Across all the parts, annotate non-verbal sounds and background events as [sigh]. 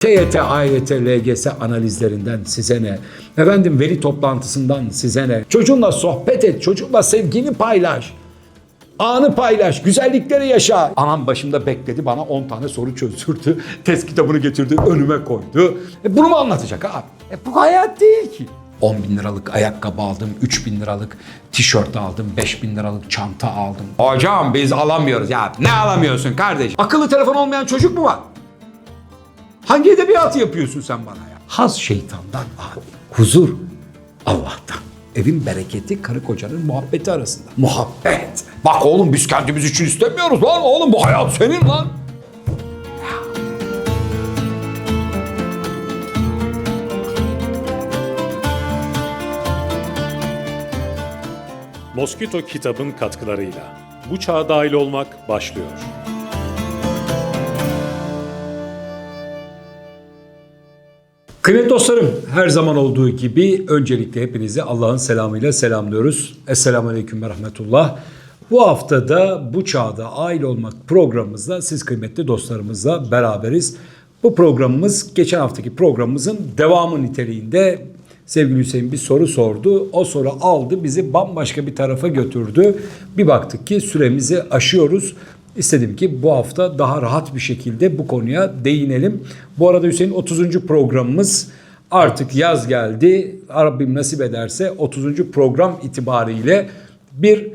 TYT, AYT, LGS analizlerinden size ne? Efendim veli toplantısından size ne? Çocuğunla sohbet et, çocuğunla sevgini paylaş. Anı paylaş, güzellikleri yaşa. Anam başımda bekledi, bana 10 tane soru çözdürdü. [laughs] Test kitabını getirdi, önüme koydu. E bunu mu anlatacak abi? E bu hayat değil ki. 10 bin liralık ayakkabı aldım, 3 bin liralık tişört aldım, 5 bin liralık çanta aldım. Hocam biz alamıyoruz ya. Ne alamıyorsun kardeş? Akıllı telefon olmayan çocuk mu var? Hangi edebiyatı yapıyorsun sen bana ya? Haz şeytandan abi. Huzur Allah'tan. Evin bereketi karı kocanın muhabbeti arasında. Muhabbet. Bak oğlum biz kendimiz için istemiyoruz lan. Oğlum bu hayat senin lan. Moskito kitabın katkılarıyla bu çağa dahil olmak başlıyor. Kıymetli dostlarım her zaman olduğu gibi öncelikle hepinizi Allah'ın selamıyla selamlıyoruz. Esselamu Aleyküm ve Rahmetullah. Bu haftada bu çağda aile olmak programımızda siz kıymetli dostlarımızla beraberiz. Bu programımız geçen haftaki programımızın devamı niteliğinde sevgili Hüseyin bir soru sordu. O soru aldı bizi bambaşka bir tarafa götürdü. Bir baktık ki süremizi aşıyoruz. İstedim ki bu hafta daha rahat bir şekilde bu konuya değinelim. Bu arada Hüseyin 30. programımız artık yaz geldi. Rabbim nasip ederse 30. program itibariyle bir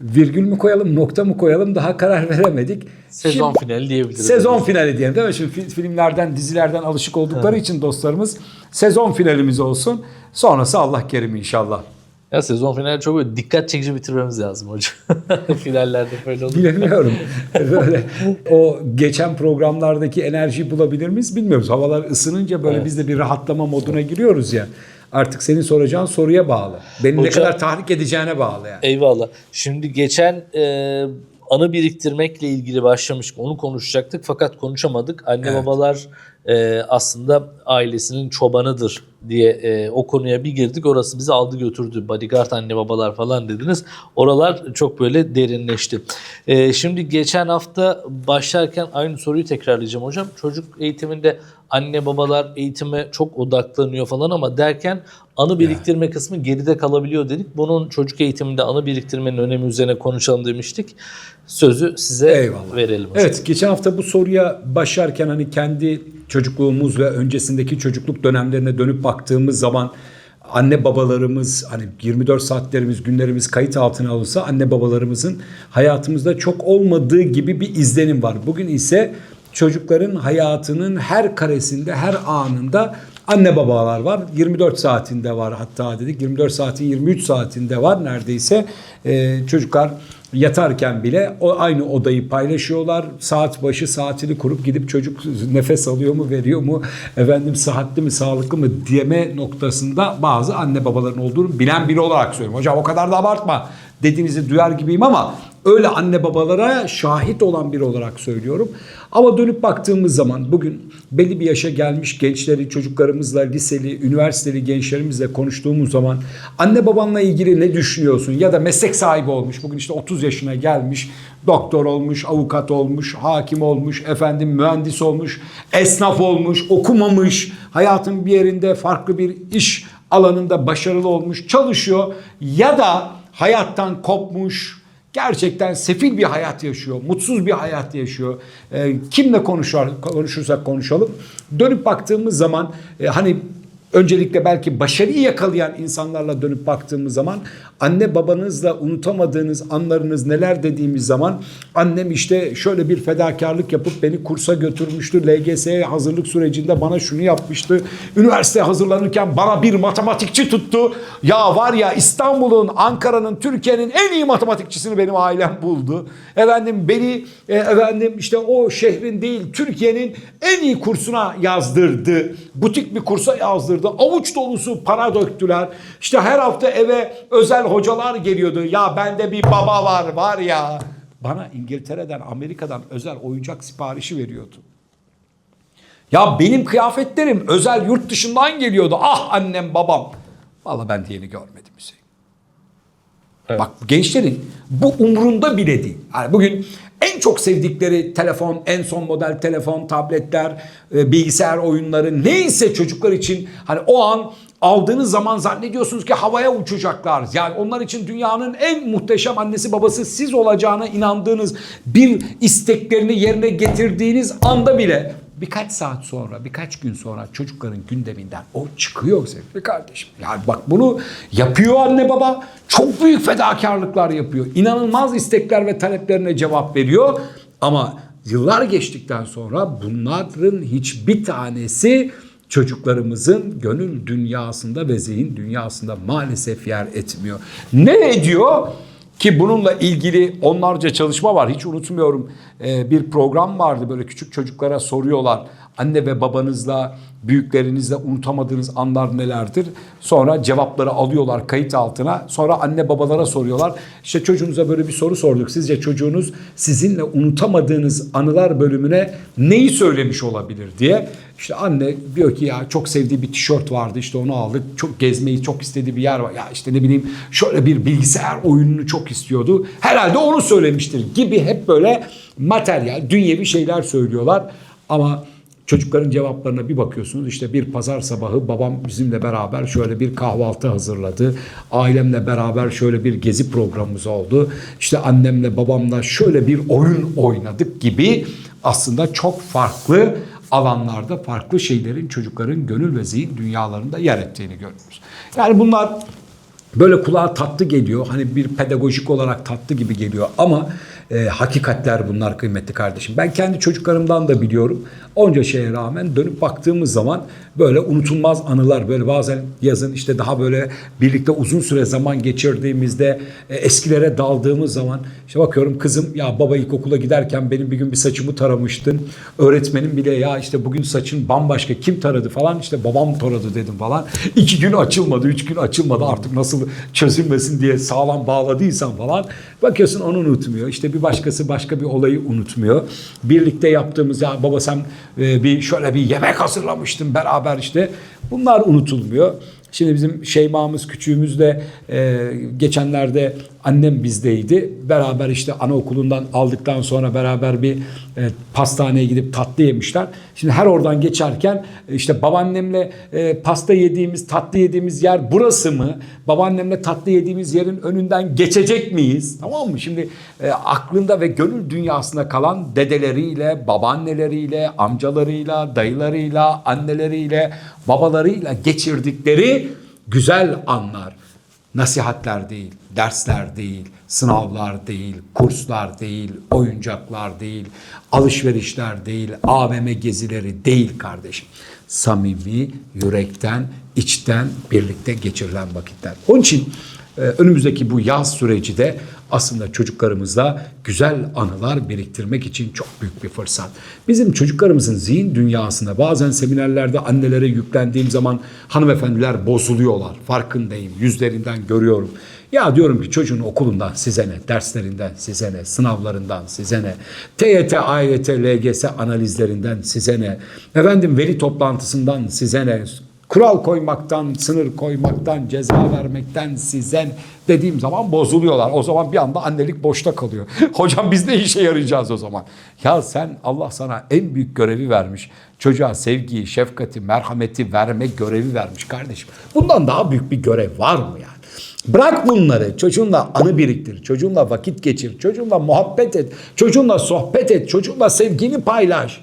virgül mü koyalım, nokta mı koyalım daha karar veremedik. Sezon Şimdi- finali diyebiliriz. Sezon finali diyelim değil mi? Şimdi fi- filmlerden, dizilerden alışık oldukları için dostlarımız sezon finalimiz olsun. Sonrası Allah kerim inşallah. Ya sezon finali çok böyle dikkat çekici bitirmemiz lazım hocam. [laughs] Finallerde böyle olur. Bilemiyorum. Böyle o geçen programlardaki enerjiyi bulabilir miyiz bilmiyoruz. Havalar ısınınca böyle Evet. biz de bir rahatlama moduna giriyoruz ya. Artık senin soracağın soruya bağlı. Beni ne Hocam- kadar tahrik edeceğine bağlı yani. Eyvallah. Şimdi geçen e, anı biriktirmekle ilgili başlamıştık. Onu konuşacaktık fakat konuşamadık. Anne Evet. babalar e, aslında ailesinin çobanıdır diye e, o konuya bir girdik. Orası bizi aldı götürdü. Bodyguard anne babalar falan dediniz. Oralar çok böyle derinleşti. E, şimdi geçen hafta başlarken aynı soruyu tekrarlayacağım hocam. Çocuk eğitiminde anne babalar eğitime çok odaklanıyor falan ama derken anı biriktirme kısmı geride kalabiliyor dedik. Bunun çocuk eğitiminde anı biriktirmenin önemi üzerine konuşalım demiştik. Sözü size Eyvallah. verelim. hocam. Evet geçen hafta bu soruya başlarken hani kendi çocukluğumuz ve öncesindeki çocukluk dönemlerine dönüp baktığımız zaman anne babalarımız hani 24 saatlerimiz günlerimiz kayıt altına alınsa anne babalarımızın hayatımızda çok olmadığı gibi bir izlenim var. Bugün ise çocukların hayatının her karesinde her anında anne babalar var. 24 saatinde var hatta dedik 24 saatin 23 saatinde var neredeyse Ee, çocuklar yatarken bile o aynı odayı paylaşıyorlar. Saat başı saatini kurup gidip çocuk nefes alıyor mu, veriyor mu, efendim sıhhatli mi, sağlıklı mı diyeme noktasında bazı anne babaların olduğunu bilen biri olarak söylüyorum. Hocam o kadar da abartma dediğinizi duyar gibiyim ama öyle anne babalara şahit olan biri olarak söylüyorum. Ama dönüp baktığımız zaman bugün belli bir yaşa gelmiş gençleri, çocuklarımızla, liseli, üniversiteli gençlerimizle konuştuğumuz zaman anne babanla ilgili ne düşünüyorsun? Ya da meslek sahibi olmuş, bugün işte 30 yaşına gelmiş, doktor olmuş, avukat olmuş, hakim olmuş, efendim mühendis olmuş, esnaf olmuş, okumamış, hayatın bir yerinde farklı bir iş alanında başarılı olmuş, çalışıyor ya da hayattan kopmuş, gerçekten sefil bir hayat yaşıyor, mutsuz bir hayat yaşıyor. Ee, kimle konuşur, konuşursak konuşalım. Dönüp baktığımız zaman e, hani öncelikle belki başarıyı yakalayan insanlarla dönüp baktığımız zaman anne babanızla unutamadığınız anlarınız neler dediğimiz zaman annem işte şöyle bir fedakarlık yapıp beni kursa götürmüştü. LGS'ye hazırlık sürecinde bana şunu yapmıştı. Üniversiteye hazırlanırken bana bir matematikçi tuttu. Ya var ya İstanbul'un, Ankara'nın, Türkiye'nin en iyi matematikçisini benim ailem buldu. Efendim beni e, efendim işte o şehrin değil Türkiye'nin en iyi kursuna yazdırdı. Butik bir kursa yazdırdı. Avuç dolusu para döktüler. İşte her hafta eve özel hocalar geliyordu. Ya bende bir baba var var ya. Bana İngiltere'den, Amerika'dan özel oyuncak siparişi veriyordu. Ya benim kıyafetlerim özel yurt dışından geliyordu. Ah annem babam. Vallahi ben diyeni görmedim Hüseyin. Bak gençlerin bu umrunda bile değil. Yani bugün en çok sevdikleri telefon, en son model telefon, tabletler, e, bilgisayar oyunları neyse çocuklar için hani o an aldığınız zaman zannediyorsunuz ki havaya uçacaklar. Yani onlar için dünyanın en muhteşem annesi babası siz olacağına inandığınız bir isteklerini yerine getirdiğiniz anda bile birkaç saat sonra, birkaç gün sonra çocukların gündeminden o çıkıyor sevgili kardeşim. Yani bak bunu yapıyor anne baba. Çok büyük fedakarlıklar yapıyor. İnanılmaz istekler ve taleplerine cevap veriyor. Ama yıllar geçtikten sonra bunların hiçbir tanesi çocuklarımızın gönül dünyasında ve zihin dünyasında maalesef yer etmiyor. Ne ediyor? Ki bununla ilgili onlarca çalışma var. Hiç unutmuyorum Ee, bir program vardı böyle küçük çocuklara soruyorlar. Anne ve babanızla, büyüklerinizle unutamadığınız anlar nelerdir? Sonra cevapları alıyorlar kayıt altına. Sonra anne babalara soruyorlar. İşte çocuğunuza böyle bir soru sorduk. Sizce çocuğunuz sizinle unutamadığınız anılar bölümüne neyi söylemiş olabilir diye. İşte anne diyor ki ya çok sevdiği bir tişört vardı işte onu aldık. Çok gezmeyi çok istediği bir yer var. Ya işte ne bileyim şöyle bir bilgisayar oyununu çok istiyordu. Herhalde onu söylemiştir gibi hep böyle materyal, dünyevi şeyler söylüyorlar. Ama çocukların cevaplarına bir bakıyorsunuz işte bir pazar sabahı babam bizimle beraber şöyle bir kahvaltı hazırladı. Ailemle beraber şöyle bir gezi programımız oldu. İşte annemle babamla şöyle bir oyun oynadık gibi aslında çok farklı alanlarda farklı şeylerin çocukların gönül ve zihin dünyalarında yer ettiğini görüyoruz. Yani bunlar böyle kulağa tatlı geliyor. Hani bir pedagojik olarak tatlı gibi geliyor ama e, hakikatler bunlar kıymetli kardeşim. Ben kendi çocuklarımdan da biliyorum. Onca şeye rağmen dönüp baktığımız zaman böyle unutulmaz anılar böyle bazen yazın işte daha böyle birlikte uzun süre zaman geçirdiğimizde e, eskilere daldığımız zaman işte bakıyorum kızım ya baba ilkokula giderken benim bir gün bir saçımı taramıştın. Öğretmenim bile ya işte bugün saçın bambaşka kim taradı falan işte babam taradı dedim falan. İki gün açılmadı, üç gün açılmadı artık nasıl çözülmesin diye sağlam bağladıysan falan. Bakıyorsun onu unutmuyor. İşte bir başkası başka bir olayı unutmuyor. Birlikte yaptığımız ya baba sen e, bir şöyle bir yemek hazırlamıştın beraber işte. Bunlar unutulmuyor. Şimdi bizim Şeyma'mız küçüğümüz de e, geçenlerde annem bizdeydi. Beraber işte anaokulundan aldıktan sonra beraber bir e, pastaneye gidip tatlı yemişler. Şimdi her oradan geçerken e, işte babaannemle e, pasta yediğimiz, tatlı yediğimiz yer burası mı? Babaannemle tatlı yediğimiz yerin önünden geçecek miyiz? Tamam mı? Şimdi e, aklında ve gönül dünyasında kalan dedeleriyle, babaanneleriyle, amcalarıyla, dayılarıyla, anneleriyle, babalarıyla geçirdikleri güzel anlar. Nasihatler değil, dersler değil, sınavlar değil, kurslar değil, oyuncaklar değil, alışverişler değil, AVM gezileri değil kardeşim. Samimi, yürekten, içten birlikte geçirilen vakitler. Onun için önümüzdeki bu yaz süreci de aslında çocuklarımızla güzel anılar biriktirmek için çok büyük bir fırsat. Bizim çocuklarımızın zihin dünyasında bazen seminerlerde annelere yüklendiğim zaman hanımefendiler bozuluyorlar. Farkındayım, yüzlerinden görüyorum. Ya diyorum ki çocuğun okulundan size ne, derslerinden size ne, sınavlarından size ne, TYT, AYT, LGS analizlerinden size ne, efendim veli toplantısından size ne, kural koymaktan, sınır koymaktan, ceza vermekten size dediğim zaman bozuluyorlar. O zaman bir anda annelik boşta kalıyor. [laughs] Hocam biz ne işe yarayacağız o zaman? Ya sen Allah sana en büyük görevi vermiş. Çocuğa sevgiyi, şefkati, merhameti verme görevi vermiş kardeşim. Bundan daha büyük bir görev var mı yani? Bırak bunları. Çocuğunla anı biriktir. Çocuğunla vakit geçir. Çocuğunla muhabbet et. Çocuğunla sohbet et. Çocuğunla sevgini paylaş.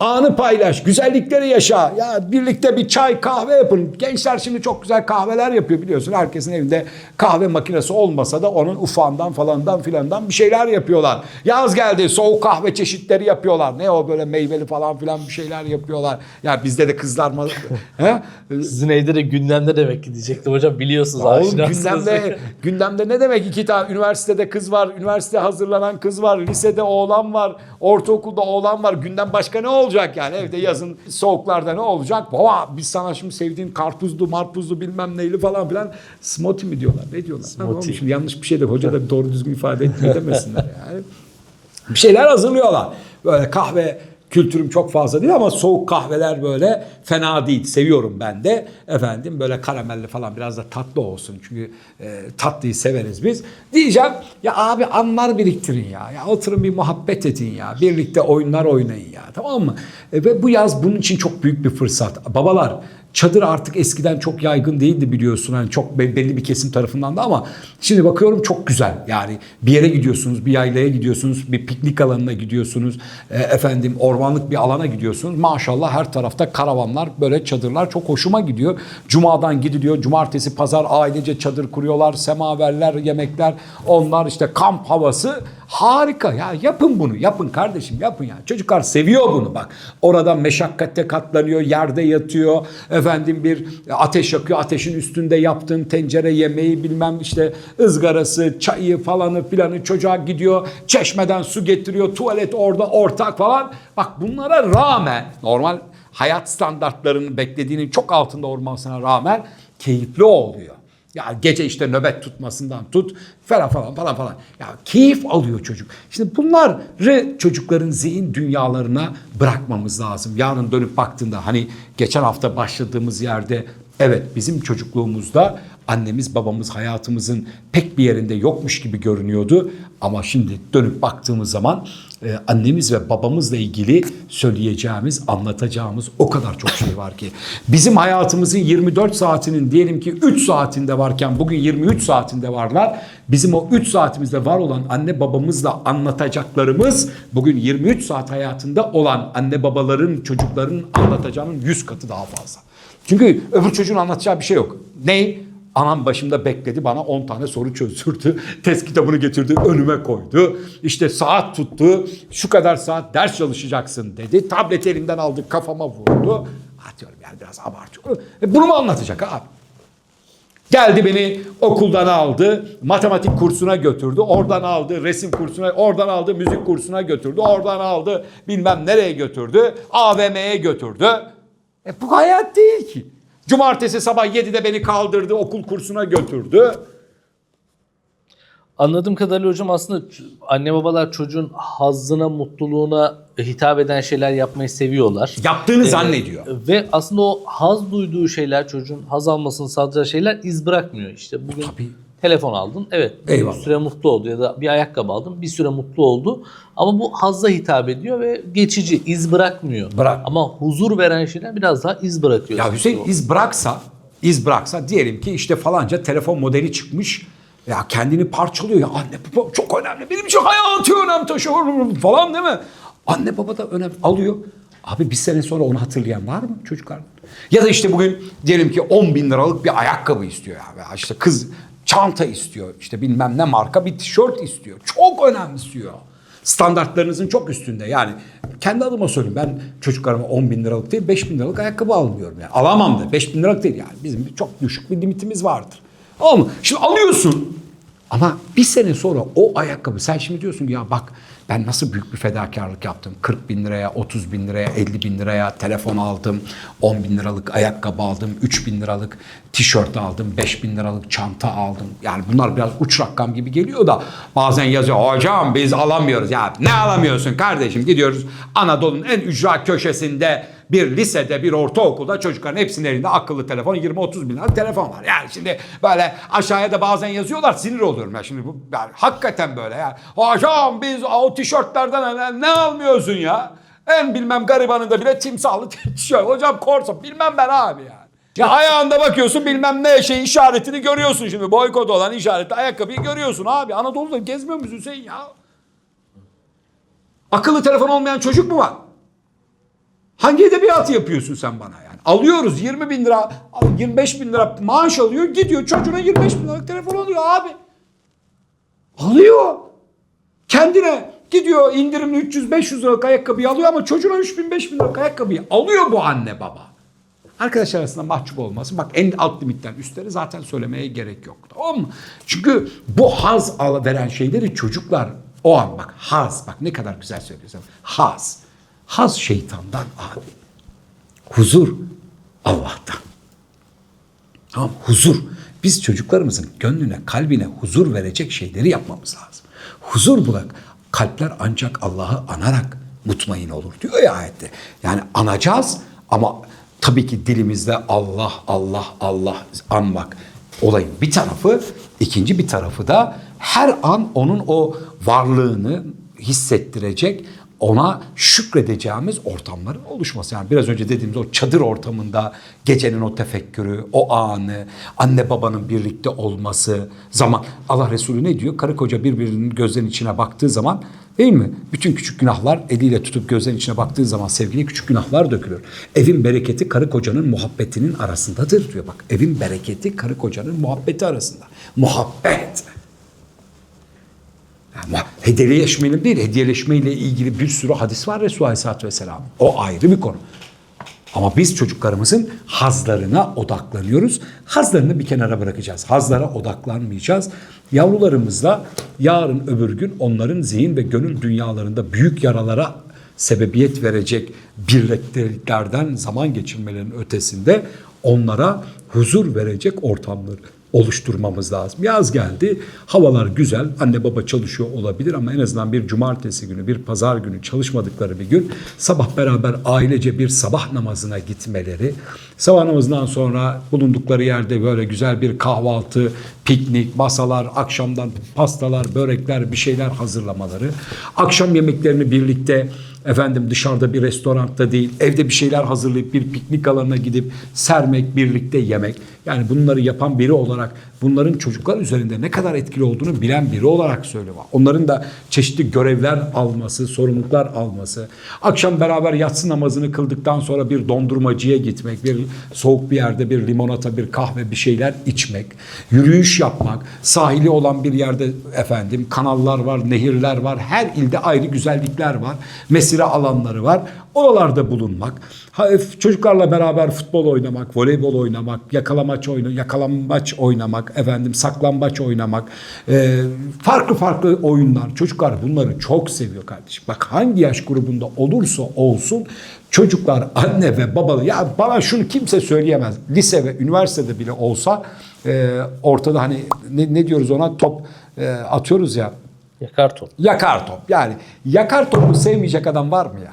Anı paylaş, güzellikleri yaşa. Ya birlikte bir çay, kahve yapın. Gençler şimdi çok güzel kahveler yapıyor biliyorsun. Herkesin evinde kahve makinesi olmasa da onun ufağından falandan filandan bir şeyler yapıyorlar. Yaz geldi, soğuk kahve çeşitleri yapıyorlar. Ne o böyle meyveli falan filan bir şeyler yapıyorlar. Ya bizde de kızlar mı? [laughs] He? Sizin evde de gündemde demek ki diyecektim hocam biliyorsunuz. Oğlum aşinasınız. gündemde, gündemde ne demek iki tane üniversitede kız var, üniversite hazırlanan kız var, lisede oğlan var, ortaokulda oğlan var. Gündem başka ne olacak yani evde yazın soğuklarda ne olacak? Baba biz sana şimdi sevdiğin karpuzlu, marpuzlu bilmem neyli falan filan smoothie mi diyorlar? Ne diyorlar? Oğlum şimdi yanlış bir şey de hoca da doğru düzgün ifade etmiyor demesinler yani. Bir şeyler hazırlıyorlar. Böyle kahve kültürüm çok fazla değil ama soğuk kahveler böyle fena değil. Seviyorum ben de. Efendim böyle karamelli falan biraz da tatlı olsun. Çünkü e, tatlıyı severiz biz. Diyeceğim ya abi anlar biriktirin ya. Ya oturun bir muhabbet edin ya. Birlikte oyunlar oynayın ya. Tamam mı? E, ve bu yaz bunun için çok büyük bir fırsat. Babalar Çadır artık eskiden çok yaygın değildi biliyorsun. Hani çok be- belli bir kesim tarafından da ama şimdi bakıyorum çok güzel. Yani bir yere gidiyorsunuz, bir yaylaya gidiyorsunuz, bir piknik alanına gidiyorsunuz. e, efendim ormanlık bir alana gidiyorsunuz. Maşallah her tarafta karavanlar, böyle çadırlar çok hoşuma gidiyor. Cuma'dan gidiliyor. Cumartesi, pazar ailece çadır kuruyorlar. Semaverler, yemekler, onlar işte kamp havası. Harika ya yapın bunu yapın kardeşim yapın ya. Çocuklar seviyor bunu bak. Orada meşakkatte katlanıyor, yerde yatıyor. Efendim bir ateş yakıyor. Ateşin üstünde yaptığın tencere yemeği bilmem işte ızgarası, çayı falanı filanı çocuğa gidiyor. Çeşmeden su getiriyor. Tuvalet orada ortak falan. Bak bunlara rağmen normal hayat standartlarının beklediğinin çok altında olmasına rağmen keyifli oluyor. Ya gece işte nöbet tutmasından tut falan falan falan falan. Ya keyif alıyor çocuk. Şimdi bunları çocukların zihin dünyalarına bırakmamız lazım. Yarın dönüp baktığında hani geçen hafta başladığımız yerde evet bizim çocukluğumuzda annemiz babamız hayatımızın pek bir yerinde yokmuş gibi görünüyordu. Ama şimdi dönüp baktığımız zaman e, annemiz ve babamızla ilgili söyleyeceğimiz, anlatacağımız o kadar çok şey var ki. Bizim hayatımızın 24 saatinin diyelim ki 3 saatinde varken bugün 23 saatinde varlar. Bizim o 3 saatimizde var olan anne babamızla anlatacaklarımız bugün 23 saat hayatında olan anne babaların çocukların anlatacağının 100 katı daha fazla. Çünkü öbür çocuğun anlatacağı bir şey yok. Ne? Anam başımda bekledi bana 10 tane soru çözdürdü. [laughs] Test kitabını getirdi önüme koydu. İşte saat tuttu. Şu kadar saat ders çalışacaksın dedi. Tableti elimden aldı kafama vurdu. Atıyorum yani biraz abartıyorum. E bunu mu anlatacak abi? Geldi beni okuldan aldı, matematik kursuna götürdü, oradan aldı, resim kursuna, oradan aldı, müzik kursuna götürdü, oradan aldı, bilmem nereye götürdü, AVM'ye götürdü. E bu hayat değil ki. Cumartesi sabah 7'de beni kaldırdı, okul kursuna götürdü. Anladığım kadarıyla hocam aslında anne babalar çocuğun hazzına, mutluluğuna hitap eden şeyler yapmayı seviyorlar. Yaptığını zannediyor. Ve aslında o haz duyduğu şeyler çocuğun haz almasını sağlayacağı şeyler iz bırakmıyor. İşte bugün Tabii. Telefon aldın. Evet Eyvallah. bir süre mutlu oldu ya da bir ayakkabı aldın. Bir süre mutlu oldu. Ama bu hazza hitap ediyor ve geçici iz bırakmıyor. Bırak. Ama huzur veren şeyler biraz daha iz bırakıyor. Ya Hüseyin iz bıraksa, iz bıraksa diyelim ki işte falanca telefon modeli çıkmış. Ya kendini parçalıyor ya anne baba çok önemli. Benim için hayatı önem taşıyor falan değil mi? Anne baba da önem alıyor. Abi bir sene sonra onu hatırlayan var mı çocuklar? Ya da işte bugün diyelim ki 10 bin liralık bir ayakkabı istiyor ya. Veya işte kız çanta istiyor. işte bilmem ne marka bir tişört istiyor. Çok önemsiyor standartlarınızın çok üstünde. Yani kendi adıma söyleyeyim ben çocuklarıma 10 bin liralık değil 5 bin liralık ayakkabı almıyorum. Yani. Alamam da 5 bin liralık değil yani. Bizim çok düşük bir limitimiz vardır. Ama şimdi alıyorsun ama bir sene sonra o ayakkabı sen şimdi diyorsun ki ya bak ben nasıl büyük bir fedakarlık yaptım. 40 bin liraya, 30 bin liraya, 50 bin liraya telefon aldım. 10 bin liralık ayakkabı aldım. 3 bin liralık tişört aldım. 5 bin liralık çanta aldım. Yani bunlar biraz uç rakam gibi geliyor da bazen yazıyor. Hocam biz alamıyoruz. Ya ne alamıyorsun kardeşim? Gidiyoruz Anadolu'nun en ücra köşesinde bir lisede, bir ortaokulda çocukların hepsinin elinde akıllı telefon 20-30 bin telefon var. Yani şimdi böyle aşağıya da bazen yazıyorlar sinir oluyorum ya şimdi bu yani hakikaten böyle ya. Hocam biz o tişörtlerden ne, almıyorsun ya? En bilmem garibanında bile timsahlı [laughs] tişört. Hocam korsa bilmem ben abi yani. Ya ayağında bakıyorsun bilmem ne şey işaretini görüyorsun şimdi. Boykot olan işaretli ayakkabıyı görüyorsun abi. Anadolu'da gezmiyor musun Hüseyin ya? Akıllı telefon olmayan çocuk mu var? Hangi edebiyatı yapıyorsun sen bana yani? Alıyoruz 20 bin lira, 25 bin lira maaş alıyor gidiyor çocuğuna 25 bin liralık telefon alıyor abi. Alıyor. Kendine gidiyor indirimli 300-500 liralık ayakkabıyı alıyor ama çocuğuna 3 bin 5 bin liralık ayakkabıyı alıyor bu anne baba. Arkadaşlar arasında mahcup olmasın. Bak en alt limitten üstleri zaten söylemeye gerek yok. Tamam mı? Çünkü bu haz veren şeyleri çocuklar o an bak haz bak ne kadar güzel söylüyorsun. Haz. Haz şeytandan abi. Huzur Allah'tan. Tamam huzur. Biz çocuklarımızın gönlüne, kalbine huzur verecek şeyleri yapmamız lazım. Huzur bulak. Kalpler ancak Allah'ı anarak mutmain olur diyor ya ayette. Yani anacağız ama tabii ki dilimizde Allah Allah Allah anmak olayın bir tarafı, ikinci bir tarafı da her an onun o varlığını hissettirecek, ona şükredeceğimiz ortamların oluşması. Yani biraz önce dediğimiz o çadır ortamında gecenin o tefekkürü, o anı, anne babanın birlikte olması, zaman. Allah Resulü ne diyor? Karı koca birbirinin gözlerinin içine baktığı zaman değil mi? Bütün küçük günahlar eliyle tutup gözlerinin içine baktığı zaman sevgili küçük günahlar dökülür. Evin bereketi karı kocanın muhabbetinin arasındadır diyor bak. Evin bereketi karı kocanın muhabbeti arasında. Muhabbet. Ama hediyeleşmenin değil, hediyeleşmeyle ilgili bir sürü hadis var Resulü Aleyhisselatü Vesselam. O ayrı bir konu. Ama biz çocuklarımızın hazlarına odaklanıyoruz. Hazlarını bir kenara bırakacağız. Hazlara odaklanmayacağız. Yavrularımızla yarın öbür gün onların zihin ve gönül dünyalarında büyük yaralara sebebiyet verecek birlikteliklerden zaman geçirmelerin ötesinde onlara huzur verecek ortamları oluşturmamız lazım. Yaz geldi, havalar güzel, anne baba çalışıyor olabilir ama en azından bir cumartesi günü, bir pazar günü çalışmadıkları bir gün sabah beraber ailece bir sabah namazına gitmeleri, sabah namazından sonra bulundukları yerde böyle güzel bir kahvaltı, piknik, masalar, akşamdan pastalar, börekler, bir şeyler hazırlamaları, akşam yemeklerini birlikte efendim dışarıda bir restoranda değil, evde bir şeyler hazırlayıp bir piknik alanına gidip sermek, birlikte yemek. Yani bunları yapan biri olarak bunların çocuklar üzerinde ne kadar etkili olduğunu bilen biri olarak söylüyorum. Onların da çeşitli görevler alması, sorumluluklar alması. Akşam beraber yatsı namazını kıldıktan sonra bir dondurmacıya gitmek, bir soğuk bir yerde bir limonata, bir kahve bir şeyler içmek, yürüyüş yapmak, sahili olan bir yerde efendim kanallar var, nehirler var. Her ilde ayrı güzellikler var. Mesire alanları var. Oralarda bulunmak. Çocuklarla beraber futbol oynamak, voleybol oynamak, yakalamaç oyunu, yakalambaç oynamak, efendim saklambaç oynamak, e, farklı farklı oyunlar. Çocuklar bunları çok seviyor kardeşim. Bak hangi yaş grubunda olursa olsun çocuklar anne ve babalı ya bana şunu kimse söyleyemez. Lise ve üniversitede bile olsa e, ortada hani ne, ne diyoruz ona top e, atıyoruz ya Yakar top. yakar top. Yani yakar topu sevmeyecek adam var mı ya?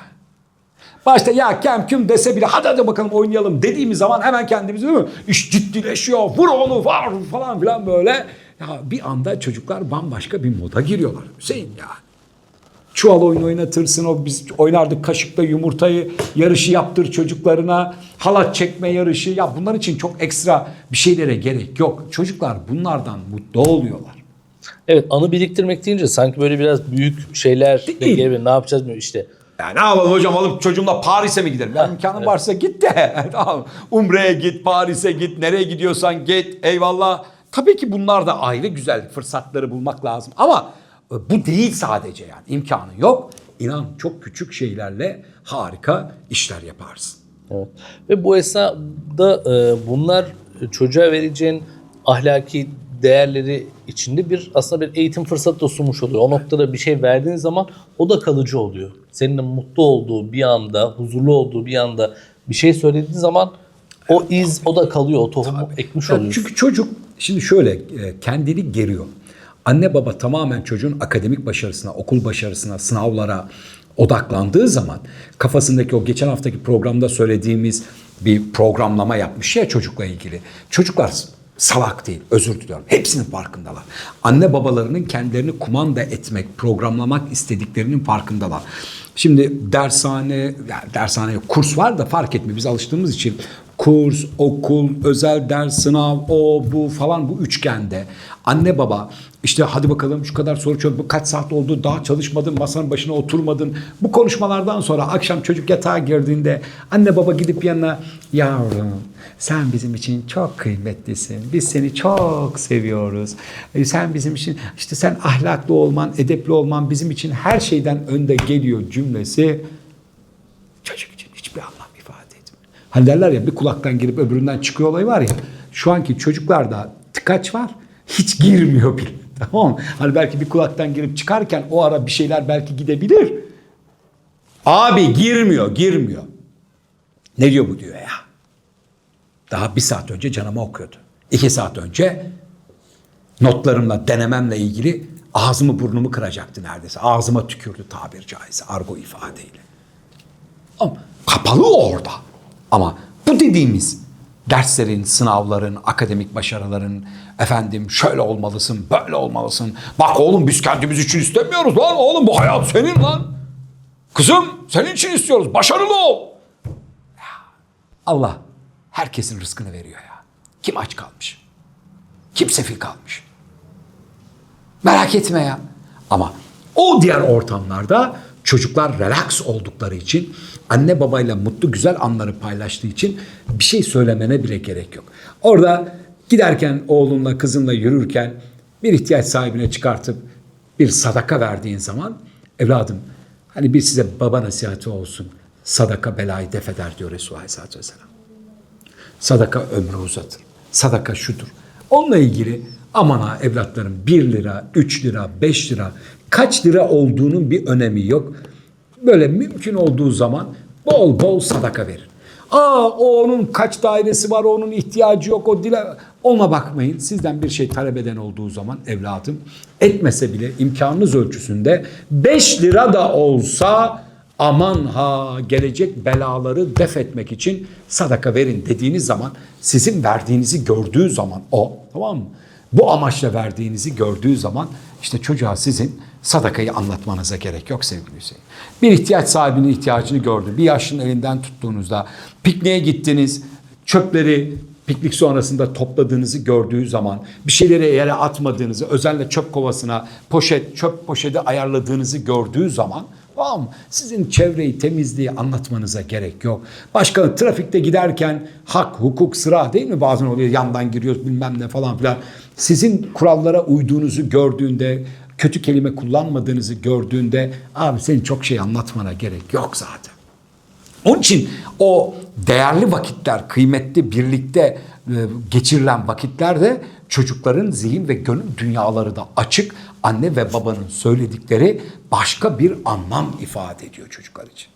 Başta ya kem küm dese bile hadi hadi bakalım oynayalım dediğimiz zaman hemen kendimizi değil mi? İş ciddileşiyor. Vur onu var falan filan böyle. Ya bir anda çocuklar bambaşka bir moda giriyorlar. Hüseyin ya. Çuval oyunu oynatırsın o biz oynardık kaşıkla yumurtayı yarışı yaptır çocuklarına halat çekme yarışı ya bunlar için çok ekstra bir şeylere gerek yok. Çocuklar bunlardan mutlu oluyorlar. Evet anı biriktirmek deyince sanki böyle biraz büyük şeyler de Değil. gelebilir. Ne yapacağız bilmiyorum işte. Ya ne yapalım hocam alıp çocuğumla Paris'e mi gidelim? Ya imkanın varsa git de. [laughs] Tamam. Umre'ye git, Paris'e git, nereye gidiyorsan git. Eyvallah. Tabii ki bunlar da ayrı güzel fırsatları bulmak lazım. Ama e, bu değil sadece yani. imkanı yok. İnan çok küçük şeylerle harika işler yaparsın. Evet. Ve bu esnada e, bunlar çocuğa vereceğin ahlaki değerleri içinde bir aslında bir eğitim fırsatı da sunmuş oluyor. O noktada bir şey verdiğin zaman o da kalıcı oluyor. Senin de mutlu olduğu bir anda, huzurlu olduğu bir anda bir şey söylediğin zaman o iz o da kalıyor. O tohumu ekmiş Ya oluyorsun. çünkü çocuk şimdi şöyle e, kendini geriyor. Anne baba tamamen çocuğun akademik başarısına, okul başarısına, sınavlara odaklandığı zaman kafasındaki o geçen haftaki programda söylediğimiz bir programlama yapmış ya çocukla ilgili. Çocuklar salak değil, özür diliyorum. Hepsinin farkındalar. Anne babalarının kendilerini kumanda etmek, programlamak istediklerinin farkındalar. Şimdi dershane, yani dershane kurs var da fark etmiyor. Biz alıştığımız için kurs, okul, özel ders, sınav, o bu falan bu üçgende. Anne baba işte hadi bakalım şu kadar soru bu kaç saat oldu daha çalışmadın, masanın başına oturmadın. Bu konuşmalardan sonra akşam çocuk yatağa girdiğinde anne baba gidip yanına yavrum sen bizim için çok kıymetlisin. Biz seni çok seviyoruz. E, Sen bizim için işte sen ahlaklı olman, edepli olman bizim için her şeyden önde geliyor cümlesi çocuk için hiçbir anlam ifade etmiyor. Hani derler ya bir kulaktan girip öbüründen çıkıyor olayı var ya. Şu anki çocuklarda tıkaç var. Hiç girmiyor bile. [laughs] Tamam mı? Hani belki bir kulaktan girip çıkarken o ara bir şeyler belki gidebilir. Abi girmiyor, girmiyor. Ne diyor bu diyor ya. Daha bir saat önce canıma okuyordu. İki saat önce notlarımla, denememle ilgili ağzımı burnumu kıracaktı neredeyse. Ağzıma tükürdü tabir caizse argo ifadeyle. Ama kapalı orada. Ama bu dediğimiz derslerin, sınavların, akademik başarıların, efendim şöyle olmalısın, böyle olmalısın. Bak oğlum biz kendimiz için istemiyoruz lan oğlum bu hayat senin lan. Kızım senin için istiyoruz başarılı ol. Allah herkesin rızkını veriyor ya. Kim aç kalmış? Kim sefil kalmış? Merak etme ya. Ama o diğer ortamlarda çocuklar relax oldukları için, anne babayla mutlu güzel anları paylaştığı için bir şey söylemene bile gerek yok. Orada giderken oğlunla kızınla yürürken bir ihtiyaç sahibine çıkartıp bir sadaka verdiğin zaman evladım hani bir size baba nasihati olsun. Sadaka belayı def eder diyor Resulullah Aleyhisselatü Vesselam. Sadaka ömrü uzatır. Sadaka şudur. Onunla ilgili aman ha evlatlarım 1 lira, 3 lira, 5 lira kaç lira olduğunun bir önemi yok. Böyle mümkün olduğu zaman bol bol sadaka verin. Aa o onun kaç dairesi var, onun ihtiyacı yok, o dile... Ona bakmayın. Sizden bir şey talep eden olduğu zaman evladım etmese bile imkanınız ölçüsünde 5 lira da olsa aman ha gelecek belaları def etmek için sadaka verin dediğiniz zaman sizin verdiğinizi gördüğü zaman o tamam mı? Bu amaçla verdiğinizi gördüğü zaman işte çocuğa sizin sadakayı anlatmanıza gerek yok sevgili Hüseyin. Bir ihtiyaç sahibinin ihtiyacını gördü. Bir yaşlının elinden tuttuğunuzda pikniğe gittiniz, çöpleri piknik sonrasında topladığınızı gördüğü zaman bir şeyleri yere atmadığınızı özellikle çöp kovasına poşet çöp poşeti ayarladığınızı gördüğü zaman Tamam? Sizin çevreyi, temizliği anlatmanıza gerek yok. Başka trafikte giderken hak, hukuk, sıra değil mi? Bazen oluyor yandan giriyoruz bilmem ne falan filan. Sizin kurallara uyduğunuzu gördüğünde, kötü kelime kullanmadığınızı gördüğünde abi senin çok şey anlatmana gerek yok zaten. Onun için o değerli vakitler, kıymetli birlikte geçirilen vakitlerde çocukların zihin ve gönül dünyaları da açık. Anne ve babanın söyledikleri başka bir anlam ifade ediyor çocuklar için.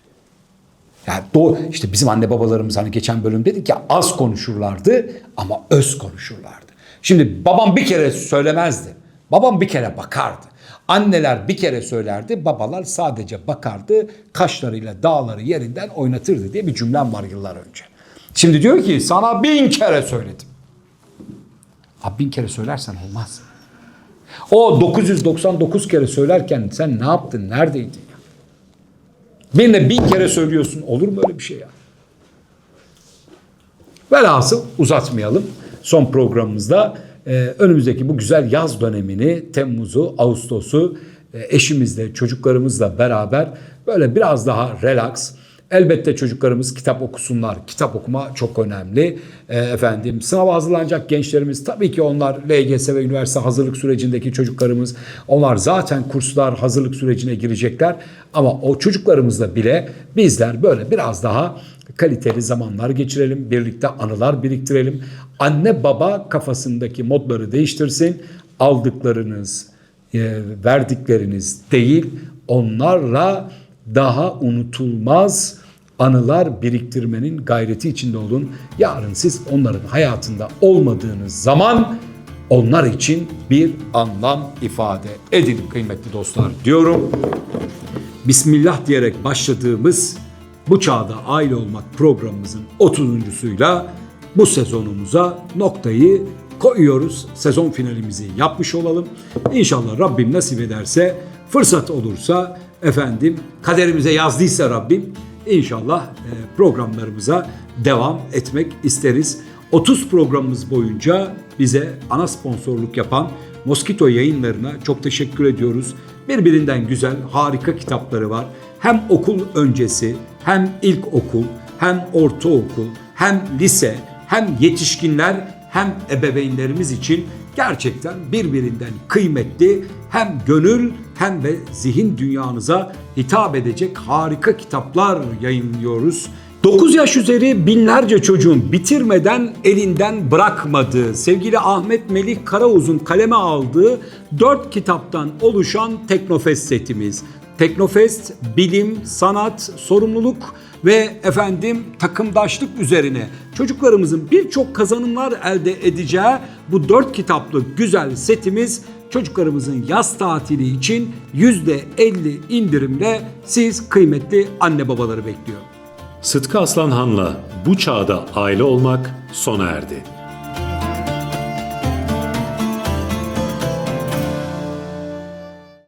Yani doğru, işte bizim anne babalarımız hani geçen bölüm dedik ya az konuşurlardı ama öz konuşurlardı. Şimdi babam bir kere söylemezdi. Babam bir kere bakardı. Anneler bir kere söylerdi, babalar sadece bakardı, kaşlarıyla dağları yerinden oynatırdı diye bir cümlem var yıllar önce. Şimdi diyor ki sana bin kere söyledim. Abi bin kere söylersen olmaz. O 999 kere söylerken sen ne yaptın, neredeydin ya? Birine bin kere söylüyorsun, olur mu öyle bir şey ya? Velhasıl uzatmayalım. Son programımızda e, önümüzdeki bu güzel yaz dönemini, Temmuz'u, Ağustos'u e, eşimizle, çocuklarımızla beraber böyle biraz daha relax. Elbette çocuklarımız kitap okusunlar. Kitap okuma çok önemli. E, efendim sınav hazırlanacak gençlerimiz tabii ki onlar LGS ve üniversite hazırlık sürecindeki çocuklarımız. Onlar zaten kurslar hazırlık sürecine girecekler. Ama o çocuklarımızla bile bizler böyle biraz daha kaliteli zamanlar geçirelim, birlikte anılar biriktirelim. Anne baba kafasındaki modları değiştirsin. Aldıklarınız, e, verdikleriniz değil, onlarla daha unutulmaz anılar biriktirmenin gayreti içinde olun. Yarın siz onların hayatında olmadığınız zaman onlar için bir anlam ifade edin kıymetli dostlar diyorum. Bismillah diyerek başladığımız bu çağda aile olmak programımızın 30.suyla bu sezonumuza noktayı koyuyoruz. Sezon finalimizi yapmış olalım. İnşallah Rabbim nasip ederse, fırsat olursa efendim kaderimize yazdıysa Rabbim inşallah e, programlarımıza devam etmek isteriz. 30 programımız boyunca bize ana sponsorluk yapan Moskito yayınlarına çok teşekkür ediyoruz. Birbirinden güzel, harika kitapları var. Hem okul öncesi, hem ilkokul, hem ortaokul, hem lise, hem yetişkinler, hem ebeveynlerimiz için gerçekten birbirinden kıymetli hem gönül hem de zihin dünyanıza hitap edecek harika kitaplar yayınlıyoruz. 9 yaş üzeri binlerce çocuğun bitirmeden elinden bırakmadığı sevgili Ahmet Melih Karauz'un kaleme aldığı 4 kitaptan oluşan Teknofest setimiz. Teknofest bilim, sanat, sorumluluk ve efendim takımdaşlık üzerine çocuklarımızın birçok kazanımlar elde edeceği bu 4 kitaplık güzel setimiz çocuklarımızın yaz tatili için %50 indirimle siz kıymetli anne babaları bekliyor. Sıtkı Aslanhan'la bu çağda aile olmak sona erdi.